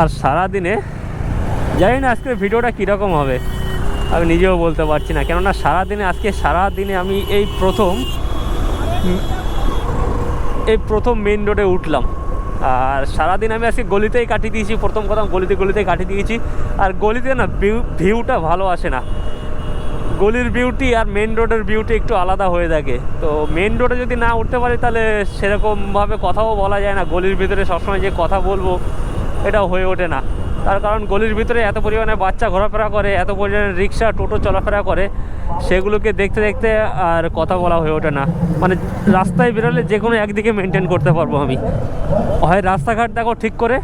আর সারাদিনে জানি না আজকের ভিডিওটা কীরকম হবে। আমি নিজেও বলতে পারছি না। কেননা সারাদিনে, আজকে সারাদিনে আমি এই প্রথম এই প্রথম মেন রোডে উঠলাম। আর সারাদিন আমি আজকে গলিতেই কাটিয়ে দিয়েছি। প্রথম কথা গলিতে গলিতে কাটিয়ে দিয়েছি। আর গলিতে না ভিউ ভিউটা ভালো আসে না। গলির বিউটি আর মেন রোডের বিউটি একটু আলাদা হয়ে থাকে। তো মেন রোডে যদি না উঠতে পারি, তাহলে সেরকমভাবে কথাও বলা যায় না। গলির ভিতরে সবসময় যে কথা বলব এটাও হয়ে ওঠে না। তার কারণ গলির ভিতরে এত পরিমাণে বাচ্চা ঘোরাফেরা করে, এত পরিমাণে রিক্সা, টোটো চলাফেরা করে, সেগুলোকে দেখতে দেখতে আর কথা বলা হয়ে ওঠে না। মানে রাস্তায় বেরোলে যে কোনো একদিকে মেনটেন করতে পারব আমি। হয় রাস্তাঘাট দেখো ঠিক করে,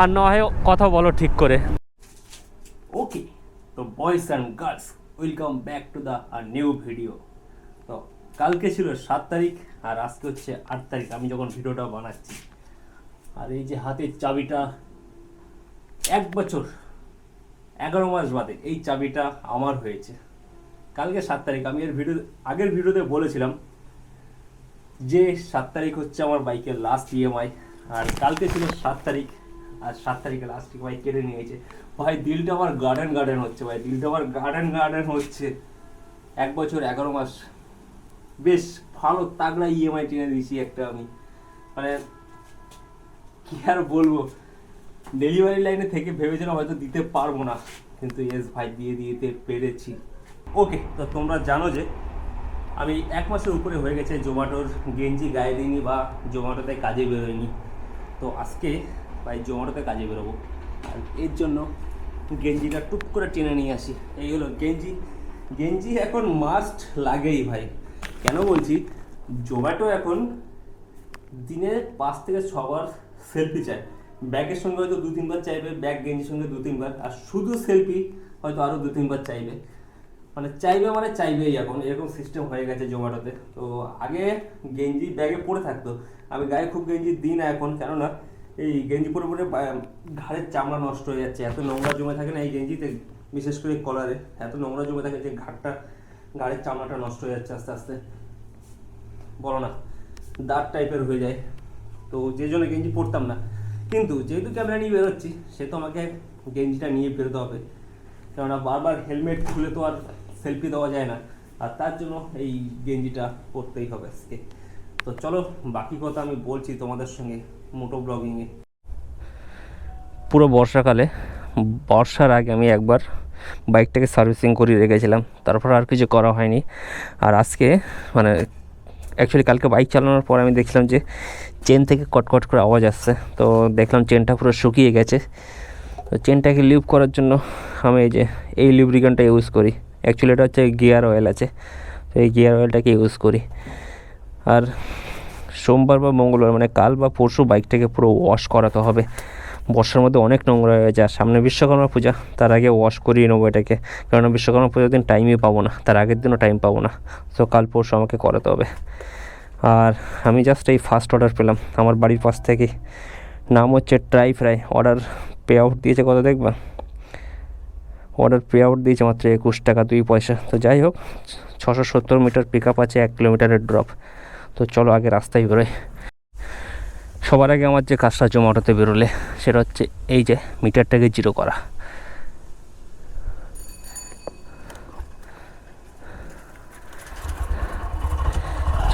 আর না হয় কথা বলো ঠিক করে। ওকে তো boys and girls welcome back to the R new video তো কালকে ছিল সাত তারিখ, আর আজকে হচ্ছে আট তারিখ। আমি যখন ভিডিওটা বানাচ্ছি আর এই যে হাতের চাবিটা, এক বছর, এগারো মাস বাদে এই চাবিটা আমার হয়েছে। কালকে সাত তারিখ, আমি এর ভিডিও, আগের ভিডিওতে বলেছিলাম যে সাত তারিখ হচ্ছে আমার বাইকের লাস্ট ইএমআই আর কালকে ছিল সাত তারিখ, আর সাত তারিখে লাস্ট ইএমআই কেটে নিয়েছে। ভাই, দিলটা আমার গার্ডেন গার্ডেন হচ্ছে, ভাই, দিলটা আমার গার্ডেন গার্ডেন হচ্ছে। এক বছর, এগারো মাস। বেশ ভালো, তাগড়া ইএমআই টেনে দিয়েছি একটা আমি। মানে কি আর বলব? ডেলিভারি লাইনে থেকে ভেবেছিলাম হয়তো দিতে পারব না, কিন্তু এস ভাই, দিয়ে দিতে পেরেছি। ওকে তো তোমরা জানো যে আমি এক মাসের উপরে হয়ে গেছে জোম্যাটোর গেঞ্জি, গায়ে দিইনি বা জোম্যাটোতে কাজে বেরোয়নি। তো আজকে ভাই জোম্যাটোতে কাজে বেরোবো। আর এর জন্য গেঞ্জিটা টুক করে টেনে নিয়ে আসি। এই হলো গেঞ্জি। গেঞ্জি এখন মাস্ট লাগেই ভাই। কেন বলছি? জোম্যাটো এখন দিনে পাঁচ থেকে ছবার সেলফি চায় ব্যাগের সঙ্গে হয়তো দু তিনবার চাইবে ব্যাগ গেঞ্জির সঙ্গে দু তিনবার আর শুধু সেলফি হয়তো আরও দু তিনবার চাইবে। মানে চাইবে মানে চাইবেই এখন, এরকম সিস্টেম হয়ে গেছে জোম্যাটোতে তো আগে গেঞ্জি ব্যাগে পড়ে থাকতো। আমি গায়ে খুব গেঞ্জি দিই না এখন, কেননা এই গেঞ্জি পরে পরে ঘাড়ের চামড়া নষ্ট হয়ে যাচ্ছে। এত নোংরা জমে থাকে না এই গেঞ্জিতে, বিশেষ করে কলারে এত নোংরা জমে থাকে যে ঘাটটা ঘাড়ের চামড়াটা নষ্ট হয়ে যাচ্ছে আস্তে আস্তে। বলো না দাঁত টাইপের হয়ে যায়। তো যে জন্য গেঞ্জি পরতাম না। কিন্তু যেহেতু ক্যামেরা নিয়ে বেরোচ্ছি, সে তো আমাকে গেঞ্জিটা নিয়ে বেরোতে হবে। কেননা বারবার হেলমেট খুলে তো আর সেলফি দেওয়া যায় না। আর তার জন্য এই গেঞ্জিটা পরতেই হবে আজকে। তো চলো, বাকি কথা আমি বলছি তোমাদের সঙ্গে মোটো ব্লগিংয়ে। পুরো বর্ষাকালে, বর্ষার আগে আমি একবার বাইকটাকে সার্ভিসিং করিয়ে রেখেছিলাম। তারপর আর কিছু করা হয়নি। আর আজকে মানে অ্যাকচুয়ালি কালকে বাইক চালানোর পর আমি দেখলাম যে চেন থেকে কটকট করে আওয়াজ আসছে। তো দেখলাম চেনটা পুরো শুকিয়ে গেছে। তো চেনটাকে লিভ করার জন্য আমি এই যে, এই লিব্রিকানটা ইউজ করি। অ্যাকচুয়ালি এটা হচ্ছে গিয়ার অয়েল আছে। তো এই গিয়ার অয়েলটাকে ইউজ করি। আর সোমবার বা মঙ্গলবার মানে কাল বা পরশু বাইকটাকে পুরো ওয়াশ করাতে হবে। বর্ষার মধ্যে অনেক নোংরা হয়ে যায়। সামনে বিশ্বকর্মা পূজা, তার আগে ওয়াশ করিয়ে নেব এটাকে। কারণ বিশ্বকর্মা পূজার দিন টাইমই পাবো না। তার আগের দিনও টাইম পাবো না। তো কাল পরশু আমাকে করাতে হবে। আর আমি জাস্ট এই ফার্স্ট অর্ডার পেলাম। আমার বাড়ির পাশ থেকে নাম হচ্ছে try fry order pay out দিয়েছে কত দেখবা? অর্ডার পে আউট দিয়েছে মাত্র একুশ টাকা, দুই পয়সা। তো যাই হোক, ছশো সত্তর মিটার পিক আপ আছে, এক কিলোমিটারের ড্রপ তো চলো আগে রাস্তায় বেরোয় সবার আগে আমার যে কাজটা জোম্যাটোতে বেরোলে, সেটা হচ্ছে এই যে মিটারটাকে জিরো করা।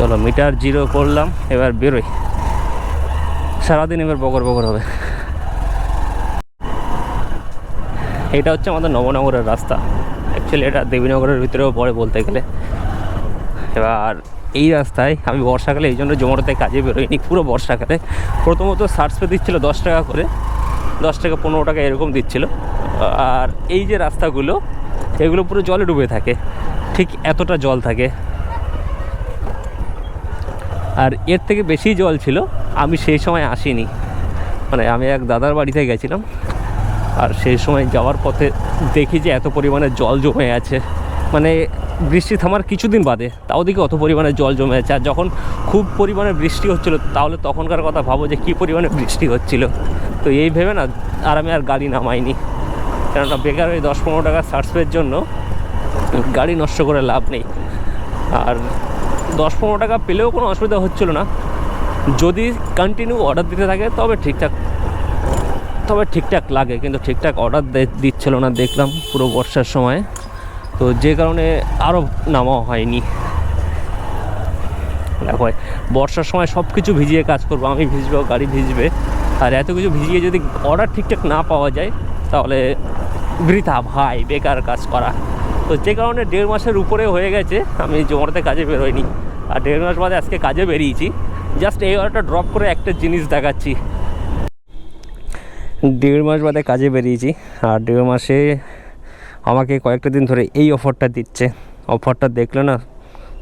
চলো, মিটার জিরো করলাম, এবার বেরোই। সারাদিন এবার বগর বগর হবে। এটা হচ্ছে আমাদের নবনগরের রাস্তা। অ্যাকচুয়ালি এটা দেবীনগরের ভিতরেও পড়ে বলতে গেলে। এবার এই রাস্তায় আমি বর্ষাকালে এই জন্য জোমাটোতে কাজে বেরোইনি, পুরো বর্ষাকালে। প্রথমত সার্চ পে দিচ্ছিল দশ টাকা করে, দশ টাকা পনেরো টাকা এরকম দিচ্ছিল। আর এই যে রাস্তাগুলো, এগুলো পুরো জলে ডুবে থাকে। ঠিক এতটা জল থাকে। আর এর থেকে বেশি জল ছিল, আমি সেই সময় আসিনি। মানে আমি এক দাদার বাড়িতে গেছিলাম, আর সেই সময় যাওয়ার পথে দেখি যে এত পরিমাণে জল জমে আছে। মানে বৃষ্টি থামার কিছুদিন বাদে, তাও দিকে অত পরিমাণে জল জমে আছে। আর যখন খুব পরিমাণে বৃষ্টি হচ্ছিল, তাহলে তখনকার কথা ভাবো যে কী পরিমাণে বৃষ্টি হচ্ছিল। তো এই ভেবে না, আর আমি আর গাড়ি নামাইনি। কেননা বেকার ওই দশ পনেরো টাকা সার্সপের জন্য গাড়ি নষ্ট করে লাভ নেই। আর দশ পনেরো টাকা পেলেও কোনো অসুবিধা হচ্ছিল না। যদি কন্টিনিউ অর্ডার দিতে থাকে, তবে ঠিকঠাক তবে ঠিকঠাক লাগে, কিন্তু ঠিকঠাক অর্ডার দিচ্ছিল না, দেখলাম পুরো বর্ষার সময়। তো যে কারণে আরও নামাও হয়নি। দেখো, বর্ষার সময় সব কিছু ভিজিয়ে কাজ করব, আমি ভিজবো, গাড়ি ভিজবে। আর এত কিছু ভিজিয়ে যদি অর্ডার ঠিকঠাক না পাওয়া যায়, তাহলে বৃথা ভাই, বেকার কাজ করা। তো যে কারণে দেড় মাসের উপরে হয়ে গেছে, আমি জোমাটোতে কাজে বেরোয়নি আর দেড় মাস বাদে আজকে কাজে বেরিয়েছি। জাস্ট এই অর্ডারটা ড্রপ করে একটা জিনিস দেখাচ্ছি। দেড় মাস বাদে কাজে বেরিয়েছি আর দেড় মাসে আমাকে কয়েকটা দিন ধরে এই অফারটা দিচ্ছে। অফারটা দেখলে না,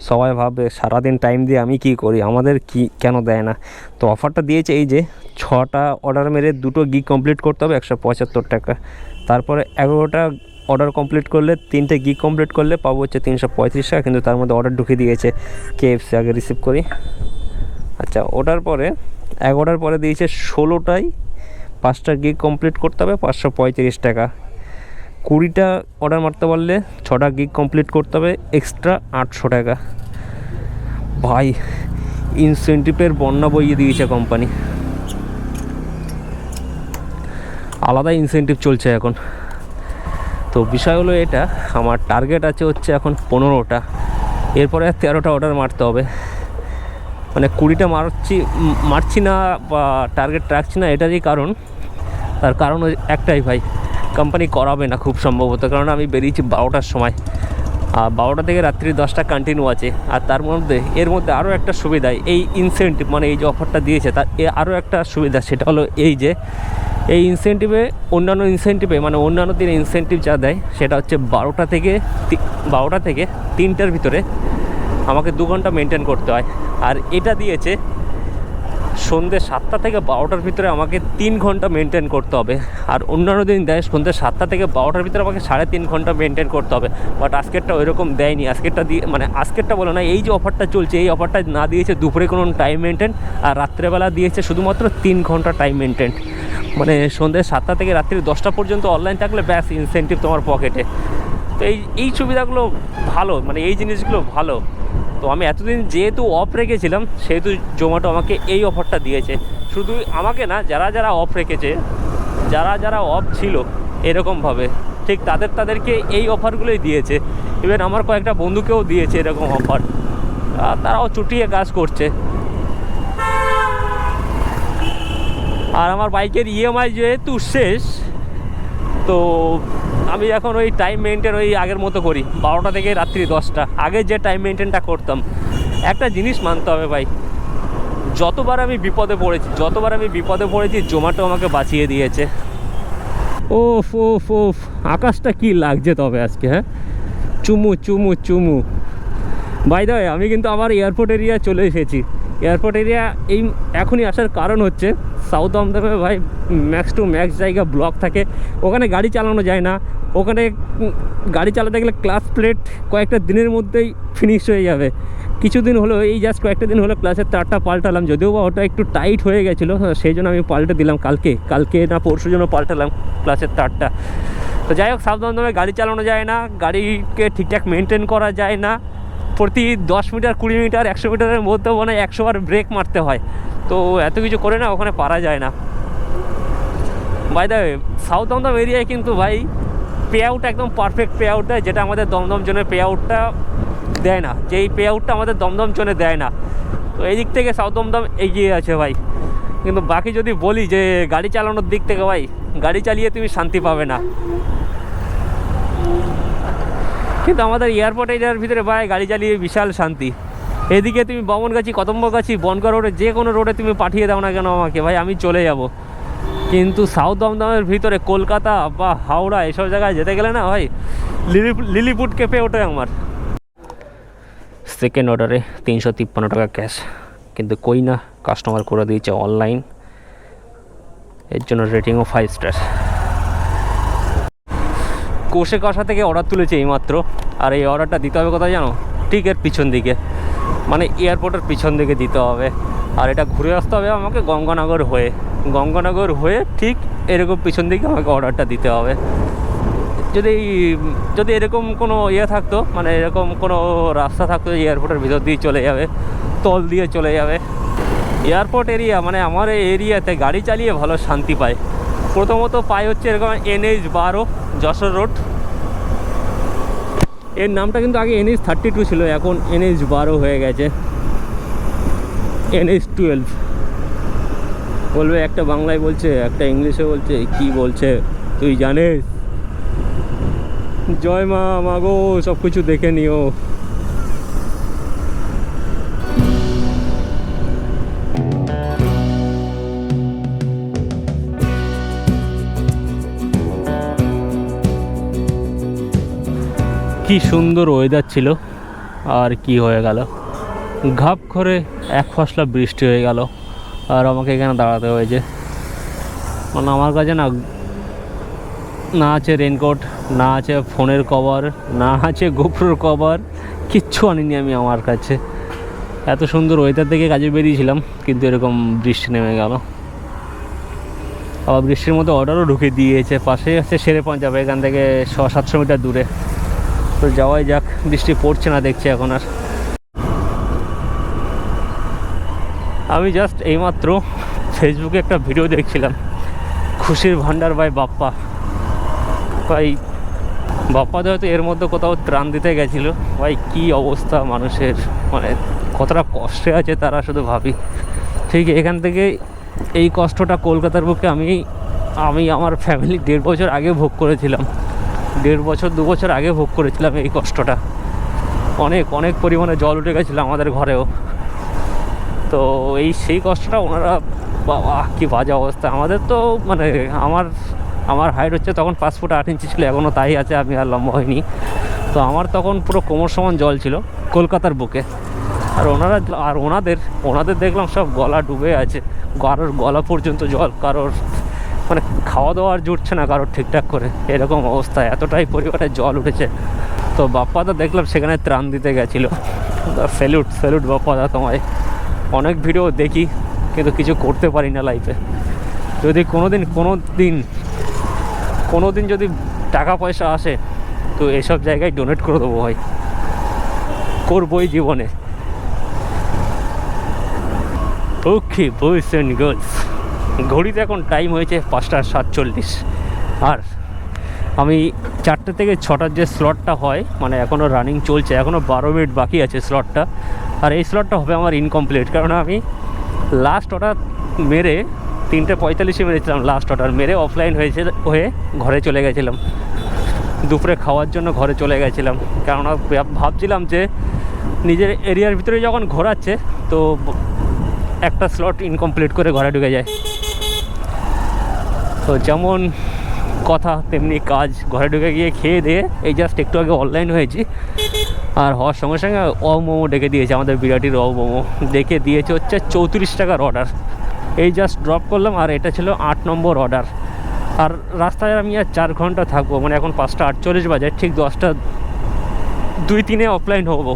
সবাই ভাববে, সারাদিন টাইম দিয়ে আমি কি করি? আমাদের কি, কেন দেয় না? তো অফারটা দিয়েছে এই যে, ছটা অর্ডার মেরে দুটো গিগ কমপ্লিট করতে হবে, একশো পঁচাত্তর টাকা। তারপরে এগারোটা অর্ডার কমপ্লিট করলে, তিনটে গিগ কমপ্লিট করলে পাবো হচ্ছে তিনশো পঁয়ত্রিশ টাকা, কিন্তু তার মধ্যে অর্ডার ঢুকিয়ে দিয়েছে কেএফসি আগে রিসিভ করি। আচ্ছা ওটার পরে এগারোটার পরে দিয়েছে ষোলোটাই, পাঁচটা গিগ কমপ্লিট করতে হবে, পাঁচশো পঁয়ত্রিশ টাকা। কুড়িটা অর্ডার মারতে পারলে ছটা গিগ কমপ্লিট করতে হবে এক্সট্রা আটশো টাকা। ভাই ইনসেন্টিভের বন্যা বইয়ে দিয়েছে কোম্পানি আলাদা ইনসেন্টিভ চলছে এখন। তো বিষয় হলো এটা, আমার টার্গেট আছে হচ্ছে এখন পনেরোটা। এরপরে তেরোটা অর্ডার মারতে হবে। মানে কুড়িটা মারছি মারছি না বা টার্গেট রাখছি না এটারই কারণ। তার কারণ একটাই ভাই কোম্পানি করাবে না খুব সম্ভবত, কারণ আমি বেরিয়েছি বারোটার সময়। আর বারোটা থেকে রাত্রি দশটা কন্টিনিউ আছে। আর তার মধ্যে, এর মধ্যে আরও একটা সুবিধা, এই ইনসেন্টিভ মানে এই যে অফারটা দিয়েছে, তার আরও একটা সুবিধা, সেটা হলো এই যে এই ইনসেন্টিভে অন্যান্য ইনসেন্টিভে মানে অন্যান্য দিনে ইনসেন্টিভ যা দেয়, সেটা হচ্ছে বারোটা থেকে বারোটা থেকে তিনটার ভিতরে আমাকে দু ঘণ্টা মেনটেন করতে হয়। আর এটা দিয়েছে, সন্ধ্যে সাতটা থেকে বারোটার ভিতরে আমাকে তিন ঘণ্টা মেনটেন করতে হবে। আর অন্যান্য দিন দেয়, সন্ধ্যে সাতটা থেকে বারোটার ভিতরে আমাকে সাড়ে তিন ঘণ্টা মেনটেন করতে হবে। বাট আজকেরটা ওইরকম দেয়নি। আজকেরটা দিয়ে মানে আজকেরটা বলো না, এই যে অফারটা চলছে, এই অফারটা না দিয়েছে, দুপুরে কোনো টাইম মেনটেন আর রাত্রেবেলা দিয়েছে শুধুমাত্র তিন ঘণ্টা টাইম মেনটেন মানে সন্ধ্যে সাতটা থেকে রাত্রি দশটা পর্যন্ত অনলাইন থাকলে ব্যাস ইনসেন্টিভ তোমার পকেটে তো এই এই সুবিধাগুলো ভালো মানে এই জিনিসগুলো ভালো। তো আমি এতদিন যেহেতু অফ রেখেছিলাম, সেহেতু জোম্যাটো আমাকে এই অফারটা দিয়েছে। শুধু আমাকে না, যারা যারা অফ রেখেছে, যারা যারা অফ ছিল এরকমভাবে ঠিক তাদের, তাদেরকে এই অফারগুলোই দিয়েছে। ইভেন আমার কয়েকটা বন্ধুকেও দিয়েছে এরকম অফার তারাও চুটিয়ে কাজ করছে। আর আমার বাইকের ইএমআই যেহেতু শেষ, তো আমি এখন ওই টাইম মেনটেন ওই আগের মতো করি। বারোটা থেকে রাত্রি দশটা। আগে যে টাইম মেনটেনটা করতাম। একটা জিনিস মানতে হবে ভাই, যতবার আমি বিপদে পড়েছি, যতবার আমি বিপদে পড়েছি জোম্যাটো আমাকে বাঁচিয়ে দিয়েছে। ওফ ওফ ওফ, আকাশটা কি লাগছে তবে আজকে হ্যাঁ? চুমু চুমু চুমু। বাই আমি কিন্তু আমার এয়ারপোর্ট এরিয়া চলে এসেছি। এয়ারপোর্ট এরিয়া এই এখনই আসার কারণ হচ্ছে সাউথ আমদামে ভাই ম্যাক্স টু ম্যাক্স জায়গা ব্লক থাকে। ওখানে গাড়ি চালানো যায় না। ওখানে গাড়ি চালাতে গেলে ক্লাস প্লেট কয়েকটা দিনের মধ্যেই ফিনিশ হয়ে যাবে। কিছুদিন হলো, এই জাস্ট কয়েকটা দিন হলো ক্লাসের তারটা পাল্টালাম, যদিও বা ওটা একটু টাইট হয়ে গেছিল, সেই জন্য আমি পাল্টে দিলাম কালকে। কালকে না পরশু জন্য পাল্টালাম ক্লাসের তারটা। তো যাই হোক সাবধানে গাড়ি চালানো যায় না, গাড়িকে ঠিকঠাক মেনটেন করা যায় না। প্রতি দশ মিটার, কুড়ি মিটার, একশো মিটারের মধ্যে মনে হয় একশো বার ব্রেক মারতে হয়। তো এত কিছু করে না, ওখানে পারা যায় না। বাই দ্য সাউথ দমদম এরিয়ায় কিন্তু ভাই পে আউট একদম পারফেক্ট পে আউট দেয়, যেটা আমাদের দমদম জোনে পে আউটটা দেয় না। যেই পে আউটটা আমাদের দমদম জোনে দেয় না। তো এই দিক থেকে সাউথ দমদম এগিয়ে আছে ভাই। কিন্তু বাকি যদি বলি যে গাড়ি চালানোর দিক থেকে ভাই, গাড়ি চালিয়ে তুমি শান্তি পাবে না। কিন্তু আমাদের এয়ারপোর্ট এরিয়ার ভিতরে ভাই গাড়ি চালিয়ে বিশাল শান্তি। এদিকে তুমি বমনগাছি, কদম্বগাছি, বনগা রোডে যে কোনো রোডে তুমি পাঠিয়ে দাও না কেন আমাকে? ভাই, আমি চলে যাব। কিন্তু সাউথ দমদমের ভিতরে কলকাতা বা হাওড়া এসব জায়গায় যেতে গেলে না ভাই, লিলি লিলিপুট কেঁপে ওঠে আমার। সেকেন্ড অর্ডারে তিনশো তিপ্পান্ন টাকা ক্যাশ কিন্তু কই না কাস্টমার করে দিয়েছে অনলাইন এর জন্য রেটিংও ফাইভ স্টার কোষে কষা থেকে অর্ডার তুলেছে এইমাত্র। আর এই অর্ডারটা দিতে হবে কোথায় জানো? ঠিক এর পিছন দিকে। মানে এয়ারপোর্টের পিছন দিকে দিতে হবে। আর এটা ঘুরে আসতে হবে আমাকে গঙ্গানগর হয়ে। গঙ্গানগর হয়ে ঠিক এরকম পিছন দিকে আমাকে অর্ডারটা দিতে হবে। যদি যদি এরকম কোনো ইয়ে থাকতো মানে এরকম কোনো রাস্তা থাকতো এয়ারপোর্টের ভিতর দিয়ে চলে যাবে, তল দিয়ে চলে যাবে। এয়ারপোর্ট এরিয়া মানে আমার এই এরিয়াতে গাড়ি চালিয়ে ভালো শান্তি পায়। প্রথমত পাই হচ্ছে এরকম এনএইচ বারো যশোর রোড। এর নামটা কিন্তু আগে এনএইচ থার্টি টু ছিল, এখন এনএইচ বারো হয়ে গেছে। NH twelve. বলবে, একটা বাংলায় বলছে, একটা ইংলিশে বলছে, কি বলছে, তুই জানিস? জয় মা মাগো সব কিছু দেখে নিও। কি সুন্দর ওয়েদার ছিল, আর কি হয়ে গেল। ঘাপ করে এক ফসলা বৃষ্টি হয়ে গেল, আর আমাকে এখানে দাঁড়াতে হয়েছে। মানে আমার কাছে না না আছে রেনকোট না আছে ফোনের কভার না আছে গোপ্রোর কভার কিচ্ছু আনিনি আমি আমার কাছে। এত সুন্দর ওয়েদার থেকে কাজে বেরিয়েছিলাম, কিন্তু এরকম বৃষ্টি নেমে গেল। আবার বৃষ্টির মধ্যে অর্ডারও ঢুকে দিয়েছে, পাশেই আছে সেরে পঞ্চাব এখান থেকে ছ সাতশো মিটার দূরে। তো যাওয়াই যাক, বৃষ্টি পড়ছে না দেখছি এখন আর। আমি জাস্ট এইমাত্র ফেসবুকে একটা ভিডিও দেখছিলাম। খুশির ভান্ডার ভাই বাপ্পা। ভাই বাপ্পাতে হয়তো এর মধ্যে কোথাও ত্রাণ দিতে গেছিল। ভাই, কি অবস্থা মানুষের? মানে কতটা কষ্টে আছে তারা শুধু ভাবি। ঠিক এখান থেকে এই কষ্টটা কলকাতার বুকে আমি আমি আমার ফ্যামিলি দেড় বছর আগে ভোগ করেছিলাম। দেড় বছর, দু বছর আগে ভোগ করেছিলাম এই কষ্টটা। অনেক অনেক পরিমাণে জল উঠে গেছিল আমাদের ঘরেও। তো এই সেই কষ্টটা ওনারা, বাবা, কি বাজে অবস্থা। আমাদের তো মানে আমার আমার হাইট হচ্ছে তখন পাঁচ ফুট আট ইঞ্চি ছিল এখনও তাই আছে, আমি আর লম্বা হয়নি তো আমার তখন পুরো কোমর সমান জল ছিল কলকাতার বুকে। আর ওনারা, আর ওনাদের ওনাদের দেখলাম সব গলা ডুবে আছে। কারোর গলা পর্যন্ত জল, কারোর মানে খাওয়া দাওয়া আর জুটছে না কারোর ঠিকঠাক করে। এরকম অবস্থা, এতটাই পরিমাণে জল উঠেছে। তো বাপ্পাদা দেখলাম সেখানে ত্রাণ দিতে গেছিল। স্যালুট স্যালুট বাপ্পাদা তোমায়। অনেক ভিডিও দেখি, কিন্তু কিছু করতে পারি না লাইফে যদি কোনো দিন কোনো দিন কোনো দিন যদি টাকা পয়সা আসে, তো এসব জায়গায় ডোনেট করে দেবো ভাই। করবোই জীবনে। ওকে বয়েস অ্যান্ড গার্লস ঘড়িতে এখন টাইম হয়েছে পাঁচটা সাতচল্লিশ। আর আমি চারটে থেকে ছটার যে স্লটটা হয় মানে এখনও রানিং চলছে এখনও বারো মিনিট বাকি আছে স্লটটা আর এই স্লটটা হবে আমার ইনকমপ্লিট কারণ আমি লাস্ট অর্ডার মেরে তিনটে পঁয়তাল্লিশে মেরেছিলাম লাস্ট অর্ডার মেরে অফলাইন হয়েছে, হয়ে ঘরে চলে গেছিলাম। দুপুরে খাওয়ার জন্য ঘরে চলে গেছিলাম কেননা ভাবছিলাম যে নিজের এরিয়ার ভিতরে যখন ঘোরাচ্ছে, তো একটা স্লট ইনকমপ্লিট করে ঘরে ঢুকে যায়। তো যেমন কথা, তেমনি কাজ। ঘরে ঢুকে গিয়ে খেয়ে দিয়ে, এই জাস্ট একটু আগে অনলাইন হয়েছি। আর হওয়ার সঙ্গে সঙ্গে অ মোমো ডেকে দিয়েছে আমাদের বিরাটির অ মোমো। ডেকে দিয়েছে হচ্ছে চৌত্রিশ টাকার অর্ডার এই জাস্ট ড্রপ করলাম, আর এটা ছিল আট নম্বর অর্ডার আর রাস্তায় আমি আর চার ঘণ্টা থাকব মানে এখন পাঁচটা আটচল্লিশ বাজে, ঠিক দশটা দুই তিনে অফলাইন হব,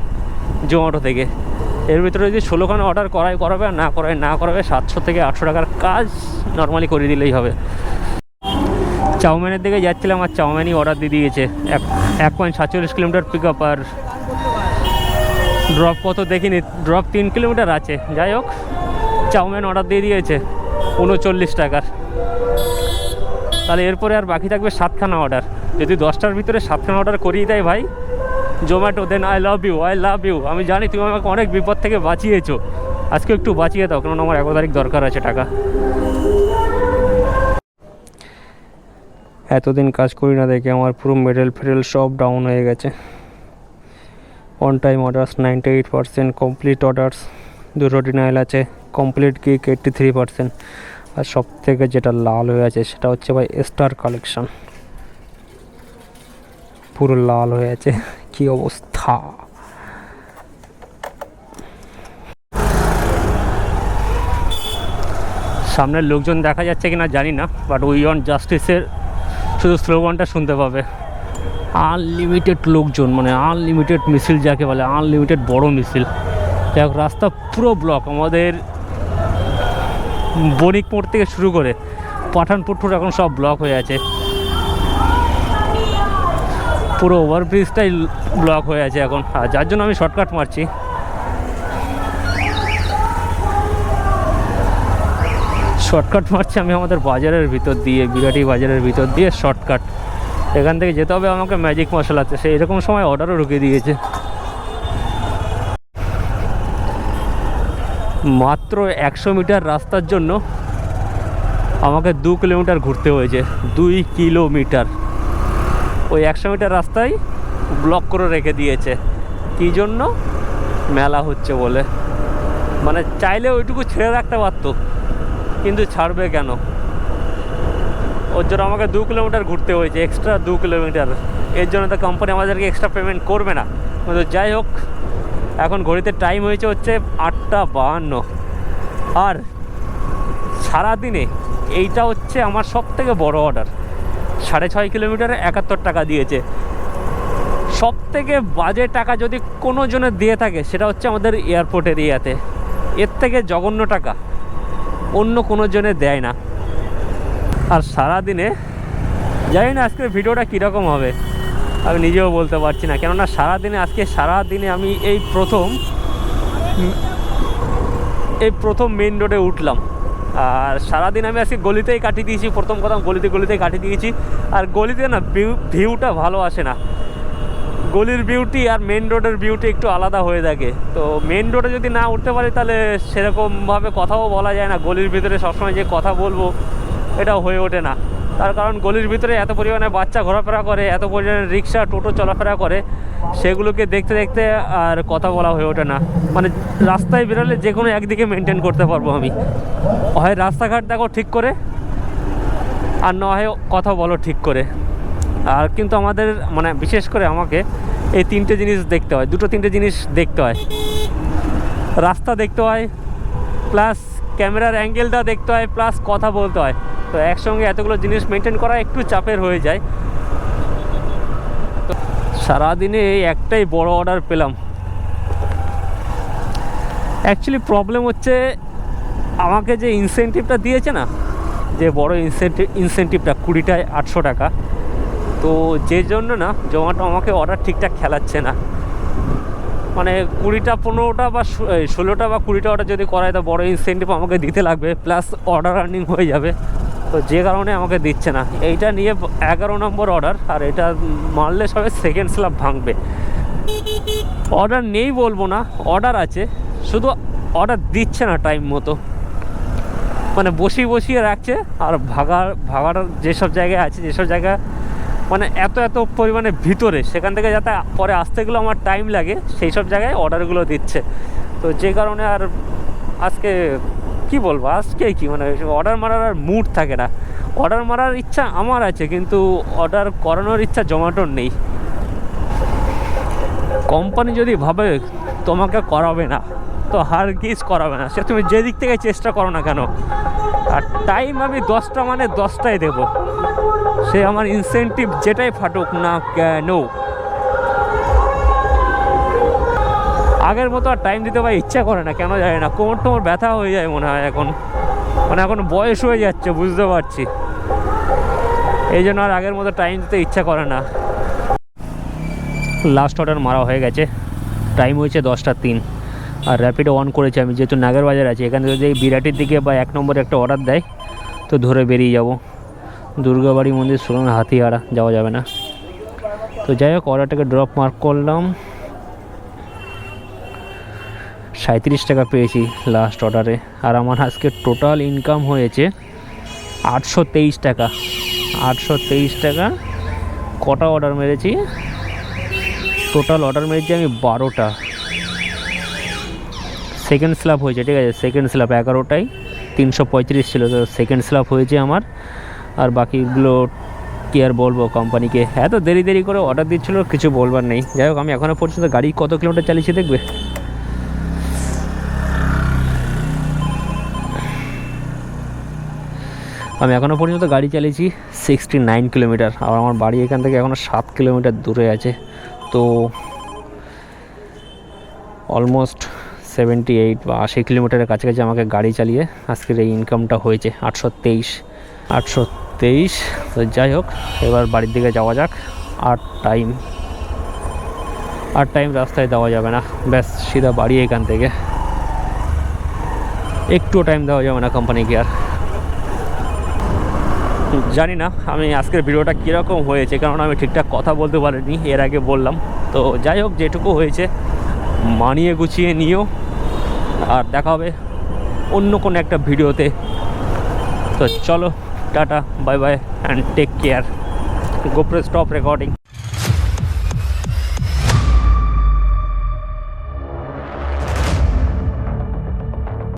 জোম্যাটো থেকে। এর ভিতরে যদি ষোলোখানে অর্ডার করাই করাবে আর না করাই না করাবে, সাতশো থেকে আটশো টাকার কাজ নর্মালি করে দিলেই হবে। চাউমিনের দিকে যাচ্ছিলাম আর চাউমিনই অর্ডার দিয়ে দিয়েছে। এক এক পয়েন্ট সাতচল্লিশ কিলোমিটার পিক আপ আর ড্রপ কত দেখিনি ড্রপ তিন কিলোমিটার আছে। যাই হোক, চাউমিন অর্ডার দিয়ে দিয়েছে, উনচল্লিশ টাকার। তাহলে এরপরে আর বাকি থাকবে সাতখানা অর্ডার যদি দশটার ভিতরে সাতখানা অর্ডার করিয়ে দেয় ভাই Zomato then I love you I love you আমি জানি তুমি আমাকে অনেক বিপদ থেকে বাঁচিয়েছো। আজকে একটু বাঁচিয়ে দাও কারণ আমার এগারো তারিখ দরকার আছে টাকা। এতদিন কাজ করি না দেখে আমার পুরো মেডেল ফেডেল সব ডাউন হয়ে গেছে। On time orders ninety eight percent complete orders দুটো ডিনাইল আছে কমপ্লিট গিক এইট্টি থ্রি পার্সেন্ট আর সব থেকে যেটা লাল হয়ে আছে সেটা হচ্ছে ভাই স্টার কালেকশন পুরো লাল হয়ে আছে। কি অবস্থা? সামনের লোকজন দেখা যাচ্ছে কিনা জানি না বাট উই ওয়ান্ট জাস্টিসের শুধু স্লোগানটা শুনতে পাবে। আনলিমিটেড লোকজন মানে আনলিমিটেড মিছিল যাকে বলে আনলিমিটেড বড় মিছিল। যাই রাস্তা পুরো ব্লক আমাদের বণিকপুর থেকে শুরু করে পাঠানপুর এখন সব ব্লক হয়ে আছে। পুরো ওভারব্রিজটাই ব্লক হয়ে আছে এখন। আর যার জন্য আমি শর্টকাট মারছি। শর্টকাট মারছি আমি আমাদের বাজারের ভিতর দিয়ে, বিরাটি বাজারের ভিতর দিয়ে শর্টকাট। এখান থেকে যেতে হবে আমাকে ম্যাজিক মশলাতে সে এরকম সময় অর্ডারও ঢুকিয়ে দিয়েছে। মাত্র একশো মিটার রাস্তার জন্য আমাকে দু কিলোমিটার ঘুরতে হয়েছে। দুই কিলোমিটার। ওই একশো মিটার রাস্তায় ব্লক করে রেখে দিয়েছে। কী জন্য? মেলা হচ্ছে বলে। মানে চাইলে ওইটুকু ছেড়ে রাখতে পারতো, কিন্তু ছাড়বে কেন? ওর জন্য আমাকে দু কিলোমিটার ঘুরতে হয়েছে এক্সট্রা দু কিলোমিটার। এর জন্য তো কোম্পানি আমাদেরকে এক্সট্রা পেমেন্ট করবে না। কিন্তু যাই হোক, এখন ঘড়িতে টাইম হয়েছে হচ্ছে আটটা বাহান্ন। আর সারাদিনে এইটা হচ্ছে আমার সব থেকে বড় অর্ডার সাড়ে ছয় কিলোমিটারে একাত্তর টাকা দিয়েছে। সব থেকে বাজে টাকা যদি কোনো জনে দিয়ে থাকে, সেটা হচ্ছে আমাদের এয়ারপোর্ট এরিয়াতে। এর থেকে জঘন্য টাকা। অন্য কোনো জনে দেয় না। আর সারাদিনে, জানি না আজকের ভিডিওটা কীরকম হবে। আমি নিজেও বলতে পারছি না। কেননা সারাদিনে, আজকে সারাদিনে আমি এই প্রথম এই প্রথম মেন রোডে উঠলাম। আর সারাদিন আমি আজকে গলিতেই কাটিয়ে দিয়েছি। প্রথম কথা গলিতে গলিতেই কাটিয়ে দিয়েছি। আর গলিতে না ভিউ, ভিউটা ভালো আসে না। গলির বিউটি আর মেন রোডের বিউটি একটু আলাদা হয়ে থাকে। তো মেন রোডে যদি না উঠতে পারি, তাহলে সেরকমভাবে কথাও বলা যায় না। গলির ভিতরে সবসময় যে কথা বলব এটা হয়ে ওঠে না। তার কারণ গলির ভিতরে এত পরিমাণে বাচ্চা ঘোরাফেরা করে, এত পরিমাণে রিক্সা, টোটো চলাফেরা করে, সেগুলোকে দেখতে দেখতে আর কথা বলা হয়ে ওঠে না। মানে রাস্তায় বেরোলে যে কোনো একদিকে মেনটেন করতে পারব আমি। হয় রাস্তাঘাট দেখো ঠিক করে, আর না হয় কথা বলো ঠিক করে। আর কিন্তু আমাদের মানে বিশেষ করে আমাকে এই তিনটে জিনিস দেখতে হয়, দুটো তিনটে জিনিস দেখতে হয়। রাস্তা দেখতে হয়, প্লাস ক্যামেরার অ্যাঙ্গেলটা দেখতে হয় প্লাস কথা বলতে হয়। তো একসঙ্গে এতগুলো জিনিস মেনটেন করা একটু চাপের হয়ে যায়। তো সারাদিনে এই একটাই বড় অর্ডার পেলাম। অ্যাকচুয়ালি প্রবলেম হচ্ছে, আমাকে যে ইনসেন্টিভটা দিয়েছে না, যে বড় ইনসেন্টিভ ইনসেন্টিভটা কুড়িটায় আটশো টাকা, তো যে জন্য না, জোম্যাটো আমাকে অর্ডার ঠিকঠাক খেলাচ্ছে না। মানে কুড়িটা, পনেরোটা বা ষোলোটা বা কুড়িটা অর্ডার যদি করায়, তো বড় ইনসেন্টিভ আমাকে দিতে লাগবে প্লাস অর্ডার আর্নিং হয়ে যাবে। তো যে কারণে আমাকে দিচ্ছে না। এইটা নিয়ে এগারো নম্বর অর্ডার আর এটা মারলে সবে সেকেন্ড স্ল্যাব ভাঙবে। অর্ডার নেই বলব না অর্ডার আছে, শুধু অর্ডার দিচ্ছে না টাইম মতো। মানে বসিয়ে বসিয়ে রাখছে, আর ভাগার ভাগার যেসব জায়গায় আছে, যেসব জায়গা মানে এত এত পরিমাণে ভিতরে, সেখান থেকে যাতে পরে আসতে গেলেও আমার টাইম লাগে, সেই সব জায়গায় অর্ডারগুলো দিচ্ছে। তো যে কারণে আর আজকে, কি বলব, আজকে কি মানে অর্ডার মারার আর মুড থাকে না। অর্ডার মারার ইচ্ছা আমার আছে, কিন্তু অর্ডার করানোর ইচ্ছা জোম্যাটোর নেই। কোম্পানি যদি ভাবে তোমাকে করাবে না, তো হার গিস করাবে না। সে তুমি যে দিক থেকে চেষ্টা করো না কেন? আর টাইম আমি দশটা মানে দশটাই দেবো। সে আমার ইনসেন্টিভ যেটাই ফাটুক না কেন। আগের মতো আর টাইম দিতে পারি ইচ্ছা করে না, কেন জানি না, কোমর টোমর ব্যথা হয়ে যায় মনে হয় এখন। মানে এখন বয়স হয়ে যাচ্ছে, বুঝতে পারছি। এই জন্য আর আগের মতো টাইম দিতে ইচ্ছা করে না। লাস্ট অর্ডার মারা হয়ে গেছে। টাইম হয়েছে দশটা তিন। আর র্যাপিডো অন করেছি। আমি যেহেতু নাগের বাজার আছে, এখান থেকে যদি বিরাটির দিকে বা এক নম্বরে একটা অর্ডার দেয়, তো ধরে বেরিয়ে যাব। দুর্গাবাড়ি মন্দির সুরঙ্গ হাতিয়াড়া যাওয়া যাবে না। তো যাই হোক অর্ডারটাকে ড্রপ মার্ক করলাম। সাঁত্রিশ টাকা পেয়েছি লাস্ট অর্ডারে আর আমার আজকে টোটাল ইনকাম হয়েছে আটশো তেইশ টাকা। আটশো তেইশ টাকা কটা অর্ডার মেরেছি? টোটাল অর্ডার মেরেছি আমি বারোটা। সেকেন্ড স্ল্যাব হয়েছে, ঠিক আছে? সেকেন্ড স্ল্যাব এগারোটাই তিনশো পঁয়ত্রিশ ছিল, তো সেকেন্ড স্ল্যাব হয়েছে আমার। আর বাকিগুলো কি আর বলব কোম্পানিকে এত দেরি দেরি করে অর্ডার দিচ্ছিল, কিছু বলবার নেই। যাই হোক, আমি এখনও পর্যন্ত গাড়ি কত কিলোমিটার চালিয়েছি দেখবে? আমি এখনও পর্যন্ত গাড়ি চালিয়েছি সিক্সটি নাইন কিলোমিটার। আর আমার বাড়ি এখান থেকে এখনও সাত কিলোমিটার দূরে আছে। তো অলমোস্ট সেভেন্টি এইট বা আশি কিলোমিটারের কাছাকাছি আমাকে গাড়ি চালিয়ে আজকের এই ইনকামটা হয়েছে আটশো তেইশ। আটশো তেইশ, তো যাই হোক, এবার বাড়ির দিকে যাওয়া যাক। আর টাইম আর টাইম রাস্তায় দেওয়া যাবে না। ব্যাস, সিধা বাড়ি এখান থেকে। একটুও টাইম দেওয়া যাবে না কোম্পানিকে আর। জানি না, আমি আজকের ভিডিওটা কীরকম হয়েছে, কারণ আমি ঠিকঠাক কথা বলতে পারিনি, এর আগে বললাম। তো যাই হোক, যেটুকু হয়েছে, মানিয়ে গুছিয়ে নিও। আর দেখা হবে অন্য কোনো একটা ভিডিওতে। তো চলো, tata bye bye and take care GoPro stop recording